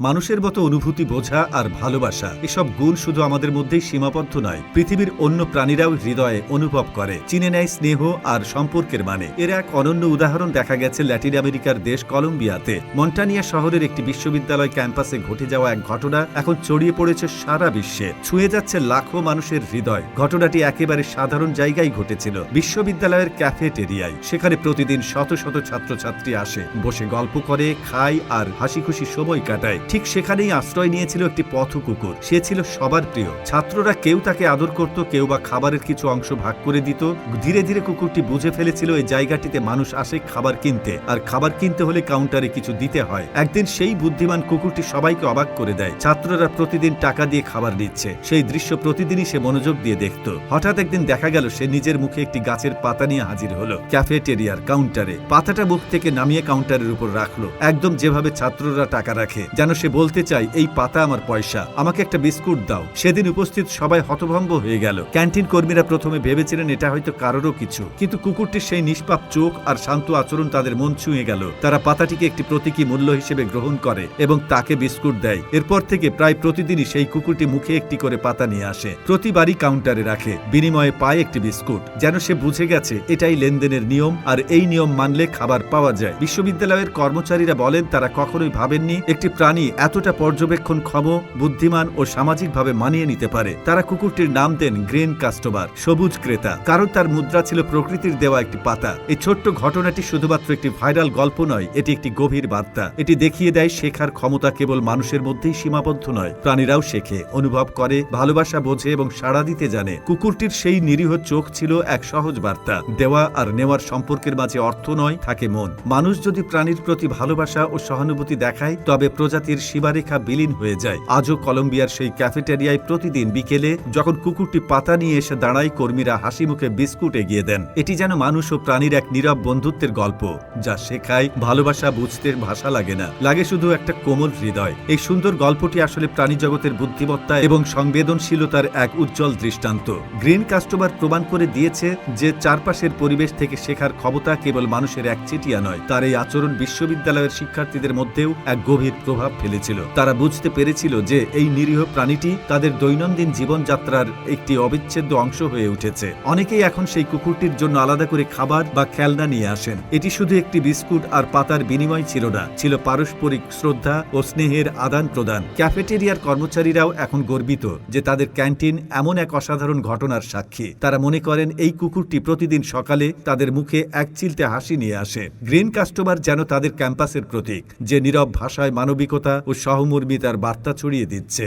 মানুষের মতো অনুভূতি বোঝা আর ভালোবাসা, এসব গুণ শুধু আমাদের মধ্যেই সীমাবদ্ধ নয়, পৃথিবীর অন্য প্রাণীরাও হৃদয়ে অনুভব করে, চিনে নেয় স্নেহ আর সম্পর্কের মানে। এর এক অনন্য উদাহরণ দেখা গেছে ল্যাটিন আমেরিকার দেশ কলম্বিয়াতে। মন্টানিয়া শহরের একটি বিশ্ববিদ্যালয় ক্যাম্পাসে ঘটে যাওয়া এক ঘটনা এখন ছড়িয়ে পড়েছে সারা বিশ্বে। ছুঁয়ে যাচ্ছে লাখো মানুষের হৃদয়। ঘটনাটি একেবারে সাধারণ জায়গায় ঘটেছিল, বিশ্ববিদ্যালয়ের ক্যাফেটেরিয়ায়। সেখানে প্রতিদিন শত শত ছাত্রছাত্রী আসে, বসে গল্প করে, খায় আর হাসি খুশি সময় কাটায়। ঠিক সেখানেই আশ্রয় নিয়েছিল একটি পথ কুকুর। সে ছিল সবার প্রিয়। ছাত্ররা কেউ তাকে আদর করত, কেউ বা খাবারের কিছু অংশ ভাগ করে দিত। ধীরে ধীরে কুকুরটি বুঝে ফেলেছিল এই জায়গাটিতে মানুষ আসে খাবার কিনতে, আর খাবার কিনতে হলে কাউন্টারে কিছু দিতে হয়। একদিন সেই বুদ্ধিমান কুকুরটি সবাইকে অবাক করে দেয়। ছাত্ররা প্রতিদিন টাকা দিয়ে খাবার নিচ্ছে। সেই দৃশ্য প্রতিদিনই সে মনোযোগ দিয়ে দেখত। হঠাৎ একদিন দেখা গেল, সে নিজের মুখে একটি গাছের পাতা নিয়ে হাজির হলো। ক্যাফেটেরিয়ার কাউন্টারে। পাতাটা মুখ থেকে নামিয়ে কাউন্টারের উপর রাখল। একদম যেভাবে ছাত্ররা টাকা রাখে, যেন সে বলতে চায় এই পাতা আমার পয়সা, আমাকে একটা বিস্কুট দাও। সেদিন উপস্থিত সবাই হতভম্ব হয়ে গেল। ক্যান্টিন কর্মীরা প্রথমে ভেবেছিলেন এটা হয়তো কারোরও কিছু। কিন্তু কুকুরটির সেই নিষ্পাপ চোখ আর শান্ত আচরণ তাদের মন ছুঁয়ে গেল। তারা পাতাটিকে একটি প্রতীকী মূল্য হিসেবে গ্রহণ করে এবং তাকে বিস্কুট দেয়। এরপর থেকে প্রায় প্রতিদিনই সেই কুকুরটি মুখে একটি করে পাতা নিয়ে আসে। প্রতিবারই কাউন্টারে রাখে। বিনিময়ে পায় একটি বিস্কুট। যেন সে বুঝে গেছে, এটাই লেনদেনের নিয়ম, আর এই নিয়ম মানলে খাবার পাওয়া যায়। বিশ্ববিদ্যালয়ের কর্মচারীরা বলেন, তারা কখনোই ভাবেননি, একটি প্রাণী এতটা পর্যবেক্ষণ ক্ষম, বুদ্ধিমান ও সামাজিকভাবে মানিয়ে নিতে পারে। তারা কুকুরটির নাম দেন গ্রিন কাস্টমার সবুজ ক্রেতা। কারণ তার মুদ্রা ছিল প্রকৃতির দেওয়া একটি পাতা। এই ছোট্ট ঘটনাটি শুধুমাত্র একটি ভাইরাল গল্প নয়, এটি একটি গভীর বার্তা। এটি দেখিয়ে দেয় শেখার ক্ষমতা কেবল মানুষের মধ্যেই সীমাবদ্ধ নয়, প্রাণীরাও শেখে, অনুভব করে, ভালোবাসা বোঝে এবং সাড়া দিতে জানে। কুকুরটির সেই নিরীহ চোখ ছিল এক সহজ বার্তা, দেওয়া আর নেওয়ার সম্পর্কের মাঝে অর্থ নয়, থাকে মন। মানুষ যদি প্রাণীর প্রতি ভালোবাসা ও সহানুভূতি দেখায়, তবে প্রজাতির সীমারেখা বিলীন হয়ে যায়। আজও কলম্বিয়ার সেই ক্যাফেটেরিয়ায় প্রতিদিন বিকেলে যখন কুকুরটি পাতা নিয়ে এসে দাঁড়ায়, কর্মীরা হাসি মুখে বিস্কুট এগিয়ে দেন। এটি যেন মানুষ ও প্রাণীর এক নীরব বন্ধুত্বের গল্প, যা শেখায়, ভালোবাসা, বুঝতে, ভাষা লাগে না। লাগে শুধু একটা কোমল হৃদয়। এই সুন্দর গল্পটি আসলে প্রাণী জগতের বুদ্ধিমত্তা এবং সংবেদনশীলতার এক উজ্জ্বল দৃষ্টান্ত। গ্রিন কাস্টমার প্রমাণ করে দিয়েছে যে চারপাশের পরিবেশ থেকে শেখার ক্ষমতা কেবল মানুষের এক চিটিয়া নয়, তার এই আচরণ বিশ্ববিদ্যালয়ের শিক্ষার্থীদের মধ্যেও এক গভীর প্রভাব ফেলেছিল। তারা বুঝতে পেরেছিল যে এই নিরীহ প্রাণীটি তাদের দৈনন্দিন জীবনযাত্রার একটি অবিচ্ছেদ্য অংশ হয়ে উঠেছে। অনেকেই এখন সেই কুকুরটির জন্য আলাদা করে খাবার বা খেলনা নিয়ে আসেন। এটি শুধু একটি বিস্কুট আর পাতার বিনিময় ছিল না, ছিল পারস্পরিক শ্রদ্ধা ও স্নেহের আদান প্রদান। ক্যাফেটেরিয়ার কর্মচারীরাও এখন গর্বিত যে তাদের ক্যান্টিন এমন এক অসাধারণ ঘটনার সাক্ষী। তারা মনে করেন এই কুকুরটি প্রতিদিন সকালে তাদের মুখে এক চিলতে হাসি নিয়ে আসে। গ্রিন কাস্টমার যেন তাদের ক্যাম্পাসের প্রতীক, যে নীরব ভাষায় মানবিকতা সহমর্মিতার বার্তা ছড়িয়ে দিচ্ছে।